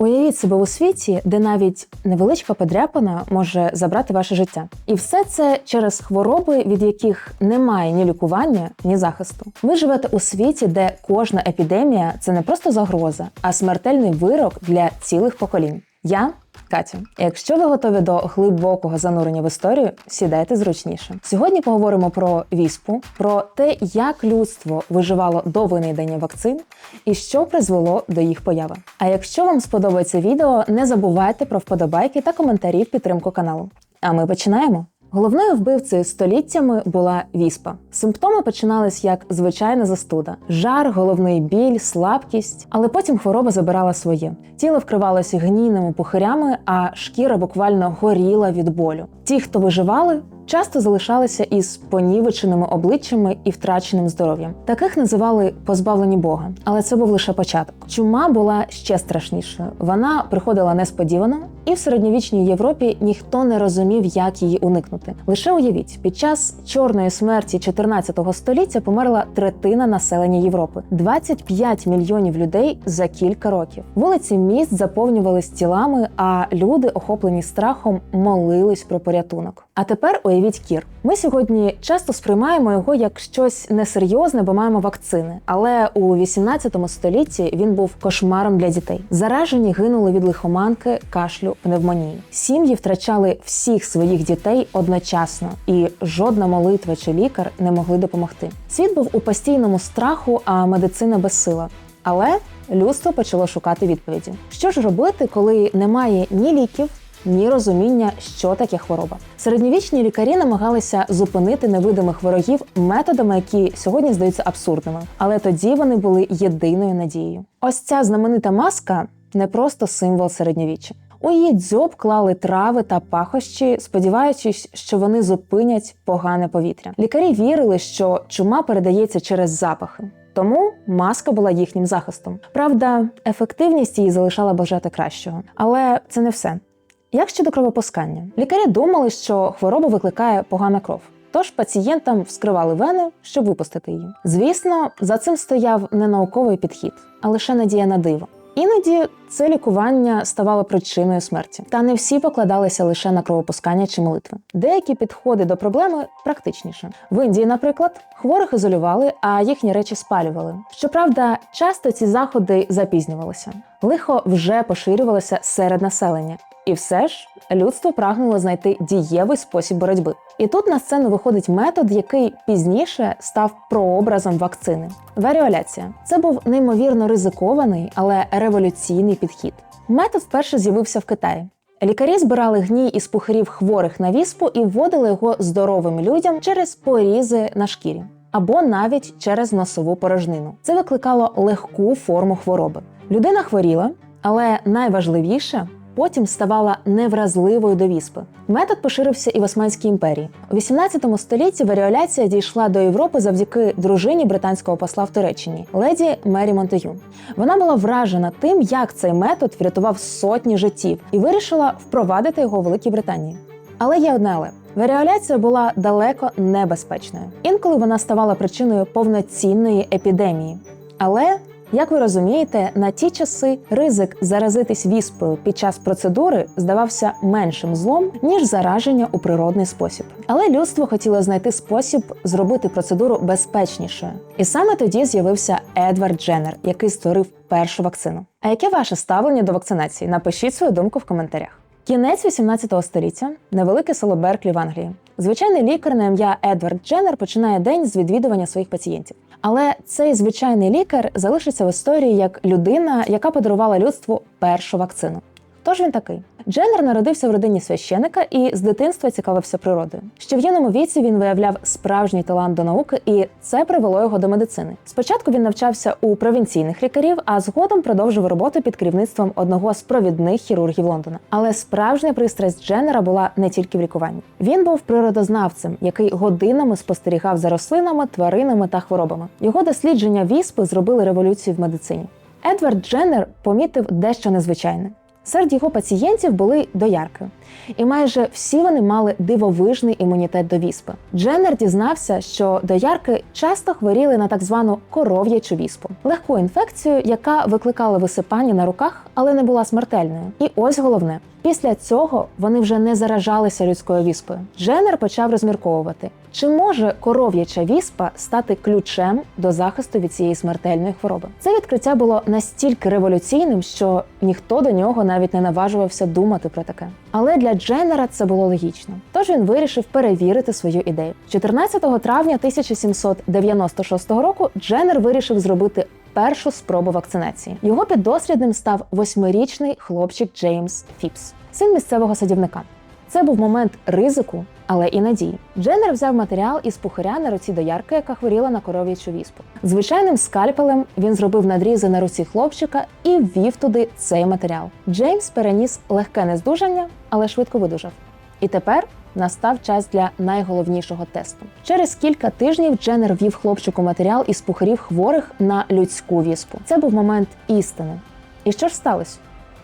Уявіть себе у світі, де навіть невеличка подряпина може забрати ваше життя. І все це через хвороби, від яких немає ні лікування, ні захисту. Ви живете у світі, де кожна епідемія це не просто загроза, а смертельний вирок для цілих поколінь. Я Катя, якщо ви готові до глибокого занурення в історію, сідайте зручніше. Сьогодні поговоримо про віспу, про те, як людство виживало до винайдення вакцин і що призвело до їх появи. А якщо вам сподобається відео, не забувайте про вподобайки та коментарі в підтримку каналу. А ми починаємо. Головною вбивцею століттями була віспа. Симптоми починались як звичайна застуда: жар, головний біль, слабкість, але потім хвороба забирала своє. Тіло вкривалося гнійними пухирями, а шкіра буквально горіла від болю. Ті, хто виживали, часто залишалися із понівеченими обличчями і втраченим здоров'ям. Таких називали позбавлені Бога, але це був лише початок. Чума була ще страшнішою. Вона приходила несподівано, і в середньовічній Європі ніхто не розумів, як її уникнути. Лише уявіть, під час чорної смерті 14 століття померла третина населення Європи 25 мільйонів людей за кілька років. Вулиці міст заповнювались тілами, а люди, охоплені страхом, молились про порятунок. А тепер уявіть кір. Ми сьогодні часто сприймаємо його як щось несерйозне, бо маємо вакцини. Але у 18 столітті він був кошмаром для дітей. Заражені гинули від лихоманки, кашлю, пневмонії. Сім'ї втрачали всіх своїх дітей одночасно, і жодна молитва чи лікар не могли допомогти. Світ був у постійному страху, а медицина безсила. Але людство почало шукати відповіді. Що ж робити, коли немає ні ліків, ні розуміння, що таке хвороба. Середньовічні лікарі намагалися зупинити невидимих ворогів методами, які сьогодні здаються абсурдними, але тоді вони були єдиною надією. Ось ця знаменита маска не просто символ середньовіччя. У її дзьоб клали трави та пахощі, сподіваючись, що вони зупинять погане повітря. Лікарі вірили, що чума передається через запахи. Тому маска була їхнім захистом. Правда, ефективність її залишала бажати кращого, але це не все. Як щодо кровопускання, лікарі думали, що хворобу викликає погана кров. Тож пацієнтам вскривали вени, щоб випустити її. Звісно, за цим стояв не науковий підхід, а лише надія на диво. Іноді це лікування ставало причиною смерті, та не всі покладалися лише на кровопускання чи молитви. Деякі підходи до проблеми практичніше. В Індії, наприклад, хворих ізолювали, а їхні речі спалювали. Щоправда, часто ці заходи запізнювалися. Лихо вже поширювалося серед населення, і все ж людство прагнуло знайти дієвий спосіб боротьби. І тут на сцену виходить метод, який пізніше став прообразом вакцини. Варіоляція це був неймовірно ризикований, але революційний підхід. Метод вперше з'явився в Китаї. Лікарі збирали гній із пухарів хворих на віспу і вводили його здоровим людям через порізи на шкірі або навіть через носову порожнину. Це викликало легку форму хвороби. Людина хворіла, але найважливіше потім ставала невразливою до віспи. Метод поширився і в Османській імперії. У 18 столітті варіоляція дійшла до Європи завдяки дружині британського посла в Туреччині леді Мері Монтегю. Вона була вражена тим, як цей метод врятував сотні життів, і вирішила впровадити його у Великій Британії. Але є одне але. Варіоляція була далеко небезпечною. Інколи вона ставала причиною повноцінної епідемії. Але як ви розумієте, на ті часи ризик заразитись віспою під час процедури здавався меншим злом ніж зараження у природний спосіб. Але людство хотіло знайти спосіб зробити процедуру безпечнішою. І саме тоді з'явився Едвард Дженнер, який створив першу вакцину. А яке ваше ставлення до вакцинації? Напишіть свою думку в коментарях. Кінець 18 століття невелике село Берклі в Англії. Звичайний лікар на ім'я Едвард Дженнер починає день з відвідування своїх пацієнтів. Але цей звичайний лікар залишиться в історії як людина, яка подарувала людству першу вакцину. Хто ж він такий? Дженнер народився в родині священика і з дитинства цікавився природою. Ще в юному віці він виявляв справжній талант до науки, і це привело його до медицини. Спочатку він навчався у провінційних лікарів, а згодом продовжив роботу під керівництвом одного з провідних хірургів Лондона. Але справжня пристрасть Дженнера була не тільки в лікуванні. Він був природознавцем, який годинами спостерігав за рослинами, тваринами та хворобами. Його дослідження віспи зробили революцію в медицині. Едвард Дженнер помітив дещо незвичайне. Серед його пацієнтів були доярки, і майже всі вони мали дивовижний імунітет до віспи. Дженнер дізнався, що доярки часто хворіли на так звану коров'ячу віспу, легку інфекцію, яка викликала висипання на руках, але не була смертельною. І ось головне. Після цього вони вже не заражалися людською віспою. Дженнер почав розмірковувати, чи може коров'яча віспа стати ключем до захисту від цієї смертельної хвороби. Це відкриття було настільки революційним, що ніхто до нього навіть не наважувався думати про таке. Але для Дженнера це було логічно. Тож він вирішив перевірити свою ідею. 14 травня 1796 року Дженнер вирішив зробити першу спробу вакцинації. Його піддослідним став восьмирічний хлопчик Джеймс Фіпс, син місцевого садівника. Це був момент ризику, але і надії. Дженнер взяв матеріал із пухаря на руці доярки, яка хворіла на коров'ячу віспу. Звичайним скальпелем він зробив надрізи на руці хлопчика і ввів туди цей матеріал. Джеймс переніс легке нездужання, але швидко видужав. І тепер настав час для найголовнішого тесту. Через кілька тижнів Дженнер ввів хлопчику матеріал із пухарів хворих на людську віспу. Це був момент істини. І що ж сталося?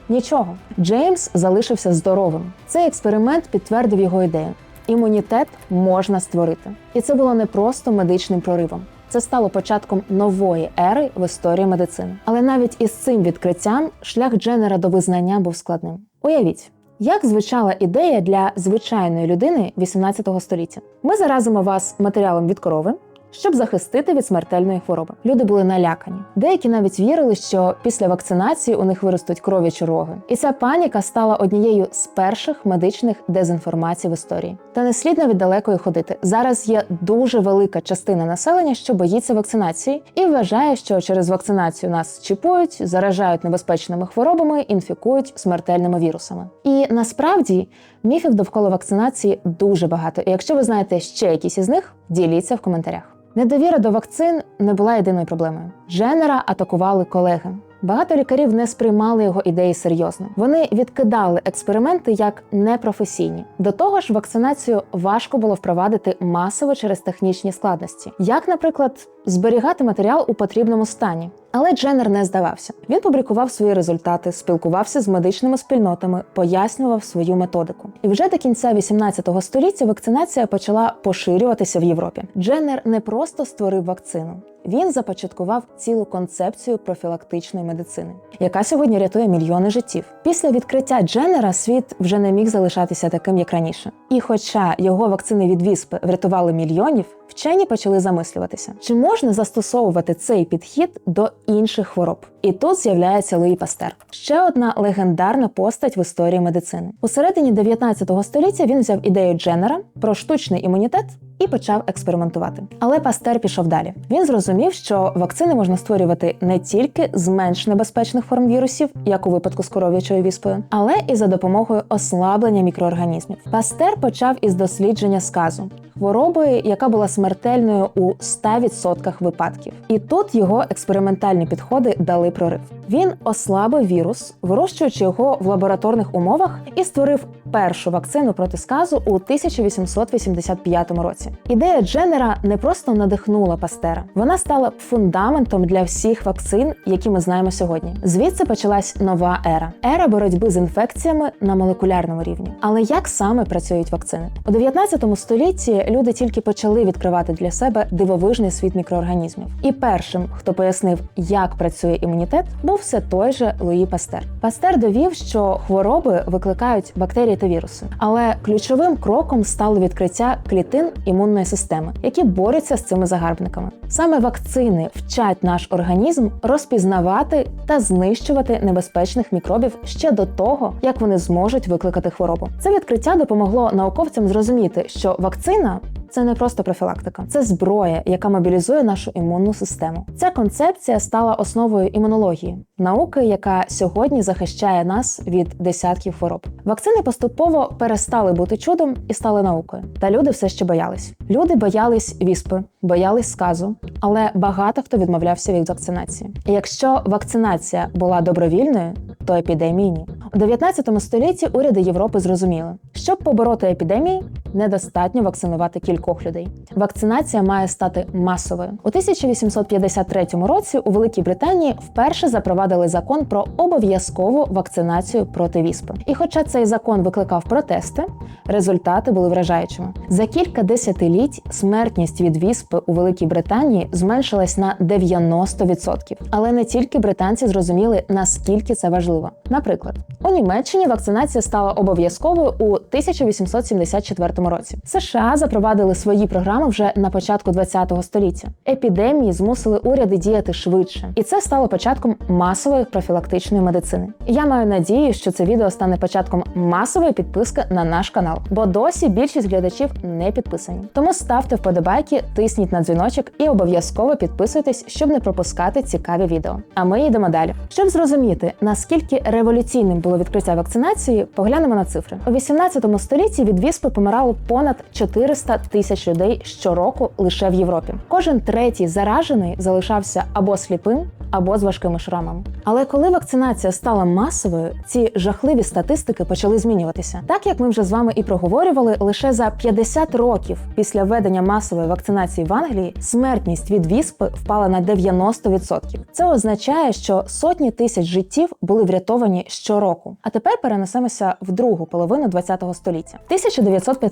Нічого. Джеймс залишився здоровим. Цей експеримент підтвердив його ідею. Імунітет можна створити. І це було не просто медичним проривом. Це стало початком нової ери в історії медицини. Але навіть із цим відкриттям шлях Дженнера до визнання був складним. Уявіть, як звучала ідея для звичайної людини 18 століття. Ми заразимо вас матеріалом від корови. Щоб захистити від смертельної хвороби, люди були налякані. Деякі навіть вірили, що після вакцинації у них виростуть кров'ячі роги. І ця паніка стала однією з перших медичних дезінформацій в історії. Та не слід навіть далеко ходити. Зараз є дуже велика частина населення, що боїться вакцинації, і вважає, що через вакцинацію нас чіпують, заражають небезпечними хворобами, інфікують смертельними вірусами. І насправді міфів довкола вакцинації дуже багато. І якщо ви знаєте ще якісь із них, діліться в коментарях. Недовіра до вакцин не була єдиною проблемою. Дженнера атакували колеги. Багато лікарів не сприймали його ідеї серйозно. Вони відкидали експерименти як непрофесійні. До того ж, вакцинацію важко було впровадити масово через технічні складності, як, наприклад, зберігати матеріал у потрібному стані. Але Дженнер не здавався. Він публікував свої результати, спілкувався з медичними спільнотами, пояснював свою методику. І вже до кінця 18 століття вакцинація почала поширюватися в Європі. Дженнер не просто створив вакцину. Він започаткував цілу концепцію профілактичної медицини, яка сьогодні рятує мільйони життів. Після відкриття Дженнера світ вже не міг залишатися таким, як раніше. І хоча його вакцини від віспи врятували мільйонів, вчені почали замислюватися, чи можна застосовувати цей підхід до інших хвороб. І тут з'являється Луї Пастер, ще одна легендарна постать в історії медицини. У середині 19 століття він взяв ідею Дженнера про штучний імунітет і почав експериментувати. Але Пастер пішов далі. Він зрозумів, що вакцини можна створювати не тільки з менш небезпечних форм вірусів, як у випадку з коров'ячою віспою, але і за допомогою ослаблення мікроорганізмів. Пастер почав із дослідження сказу. Хвороби, яка була смертельною у 100% випадків, і тут його експериментальні підходи дали прорив. Він ослабив вірус, вирощуючи його в лабораторних умовах, і створив першу вакцину проти сказу у 1885 році. Ідея Дженнера не просто надихнула Пастера, вона стала фундаментом для всіх вакцин, які ми знаємо сьогодні. Звідси почалась нова ера ера боротьби з інфекціями на молекулярному рівні. Але як саме працюють вакцини у 19 столітті? Люди тільки почали відкривати для себе дивовижний світ мікроорганізмів. І першим, хто пояснив, як працює імунітет, був все той же Луї Пастер. Пастер довів, що хвороби викликають бактерії та віруси, але ключовим кроком стало відкриття клітин імунної системи, які борються з цими загарбниками. Саме вакцини вчать наш організм розпізнавати та знищувати небезпечних мікробів ще до того, як вони зможуть викликати хворобу. Це відкриття допомогло науковцям зрозуміти, що вакцина це не просто профілактика, це зброя, яка мобілізує нашу імунну систему. Ця концепція стала основою імунології, науки, яка сьогодні захищає нас від десятків хвороб. Вакцини поступово перестали бути чудом і стали наукою. Та люди все ще боялись. Люди боялись віспи, боялись сказу, але багато хто відмовлявся від вакцинації. І якщо вакцинація була добровільною, то епідемії ні. У 19 столітті уряди Європи зрозуміли, щоб побороти епідемії, недостатньо вакцинувати кількох людей. Вакцинація має стати масовою. У 1853 році у Великій Британії вперше запровадили закон про обов'язкову вакцинацію проти віспи. І хоча цей закон викликав протести, результати були вражаючими. За кілька десятиліть смертність від віспи у Великій Британії зменшилась на 90%. Але не тільки британці зрозуміли, наскільки це важливо. Наприклад, у Німеччині вакцинація стала обов'язковою у 1874 році. США запровадили свої програми вже на початку ХХ століття. Епідемії змусили уряди діяти швидше, і це стало початком масової профілактичної медицини. Я маю надію, що це відео стане початком масової підписки на наш канал, бо досі більшість глядачів не підписані. Тому ставте вподобайки, тисніть на дзвіночок і обов'язково підписуйтесь, щоб не пропускати цікаві відео. А ми йдемо далі. Щоб зрозуміти, наскільки революційним було відкриття вакцинації, поглянемо на цифри. У 18 столітті від віспи помирало понад 400 тисяч людей щороку лише в Європі. Кожен третій заражений залишався або сліпим, або з важкими шрамами. Але коли вакцинація стала масовою, ці жахливі статистики почали змінюватися. Так як ми вже з вами і проговорювали, лише за 50 років після введення масової вакцинації в Англії смертність від віспи впала на 90%. Це означає, що сотні тисяч життів були врятовані щороку. А тепер перенесемося в другу половину ХХ століття.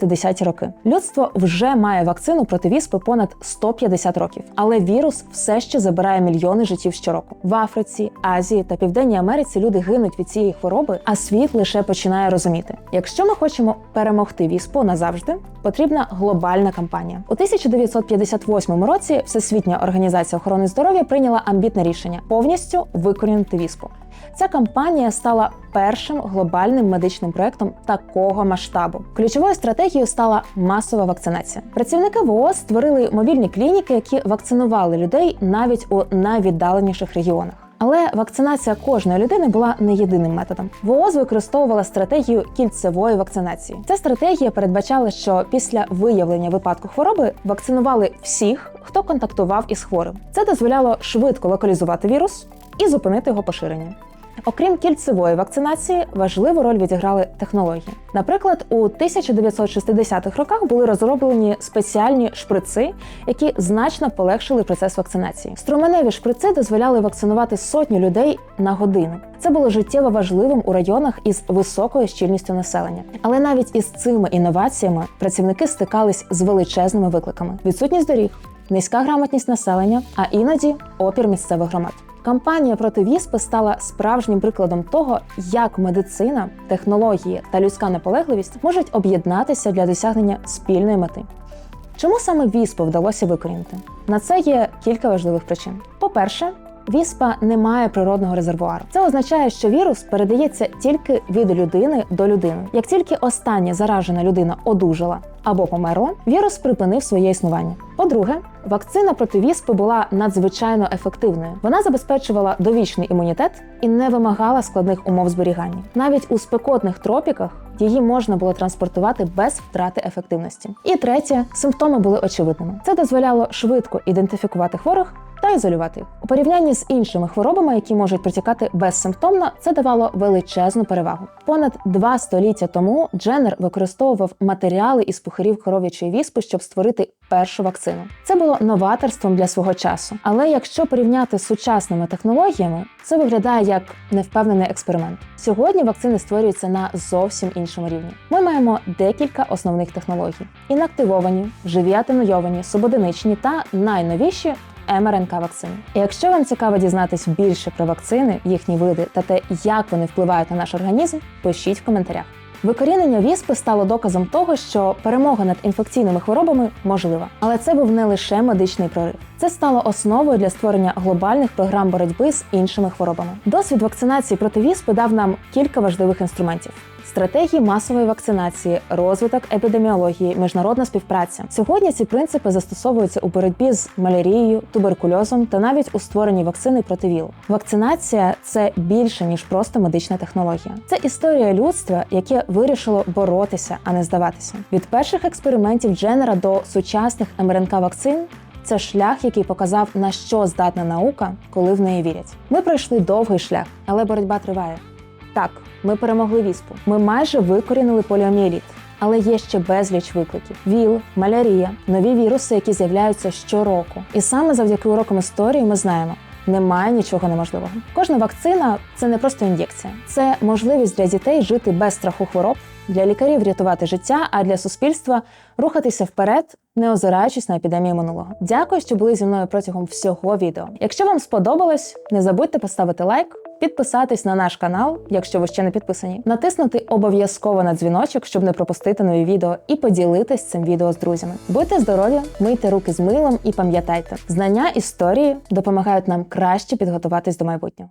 1950-ті роки. Людство вже має вакцину проти віспи понад 150 років, але вірус все ще забирає мільйони життів щороку. В Африці, Азії та Південній Америці люди гинуть від цієї хвороби, а світ лише починає розуміти. Якщо ми хочемо перемогти віспу назавжди, потрібна глобальна кампанія. У 1958 році Всесвітня організація охорони здоров'я прийняла амбітне рішення повністю викорінити віспу. Ця кампанія стала першим глобальним медичним проектом такого масштабу. Ключовою стратегією стала масова вакцинація. Працівники ВООЗ створили мобільні клініки, які вакцинували людей навіть у найвіддаленіших регіонах. Але вакцинація кожної людини була не єдиним методом. ВООЗ використовувала стратегію кільцевої вакцинації. Ця стратегія передбачала, що після виявлення випадку хвороби вакцинували всіх, хто контактував із хворим. Це дозволяло швидко локалізувати вірус і зупинити його поширення. Окрім кільцевої вакцинації, важливу роль відіграли технології. Наприклад, у 1960-х роках були розроблені спеціальні шприци, які значно полегшили процес вакцинації. Струменеві шприци дозволяли вакцинувати сотню людей на годину. Це було життєво важливим у районах із високою щільністю населення. Але навіть із цими інноваціями працівники стикались з величезними викликами: відсутність доріг, низька грамотність населення, а іноді опір місцевих громад. Кампанія проти віспи стала справжнім прикладом того, як медицина, технології та людська наполегливість можуть об'єднатися для досягнення спільної мети. Чому саме віспу вдалося викорінити? На це є кілька важливих причин. По-перше, Віспа не має природного резервуару. Це означає, що вірус передається тільки від людини до людини. Як тільки остання заражена людина одужала або померла, вірус припинив своє існування. По-друге, вакцина проти віспи була надзвичайно ефективною. Вона забезпечувала довічний імунітет і не вимагала складних умов зберігання. Навіть у спекотних тропіках її можна було транспортувати без втрати ефективності. І третє, симптоми були очевидними. Це дозволяло швидко ідентифікувати хворих та ізолювати. У порівнянні з іншими хворобами, які можуть протікати безсимптомно, це давало величезну перевагу. Понад два століття тому Дженнер використовував матеріали із пухарів коров'ячої віспи, щоб створити першу вакцину. Це було новаторством для свого часу. Але якщо порівняти з сучасними технологіями, це виглядає як невпевнений експеримент. Сьогодні вакцини створюються на зовсім іншому рівні. Ми маємо декілька основних технологій: інактивовані, живі атенуйовані, субодиничні та найновіші МРНК вакцини. І якщо вам цікаво дізнатись більше про вакцини, їхні види та те, як вони впливають на наш організм, пишіть в коментарях. Викорінення віспи стало доказом того, що перемога над інфекційними хворобами можлива. Але це був не лише медичний прорив. Це стало основою для створення глобальних програм боротьби з іншими хворобами. Досвід вакцинації проти віспи дав нам кілька важливих інструментів. Стратегії масової вакцинації, розвиток епідеміології, міжнародна співпраця. Сьогодні ці принципи застосовуються у боротьбі з малярією, туберкульозом та навіть у створенні вакцини проти ВІЛ. Вакцинація це більше ніж просто медична технологія. Це історія людства, яке вирішило боротися, а не здаватися. Від перших експериментів Дженнера до сучасних МРНК вакцин. Це шлях, який показав, на що здатна наука, коли в неї вірять. Ми пройшли довгий шлях, але боротьба триває. Так, ми перемогли віспу. Ми майже викорінили поліоміеліт. Але є ще безліч викликів: ВІЛ, малярія, нові віруси, які з'являються щороку. І саме завдяки урокам історії ми знаємо. Немає нічого неможливого. Кожна вакцина це не просто ін'єкція, це можливість для дітей жити без страху хвороб, для лікарів рятувати життя, а для суспільства рухатися вперед, не озираючись на епідемію минулого. Дякую, що були зі мною протягом всього відео. Якщо вам сподобалось, не забудьте поставити лайк, підписатись на наш канал, якщо ви ще не підписані, натиснути обов'язково на дзвіночок, щоб не пропустити нові відео, і поділитись цим відео з друзями. Будьте здорові, мийте руки з милом і пам'ятайте, знання історії допомагають нам краще підготуватись до майбутнього.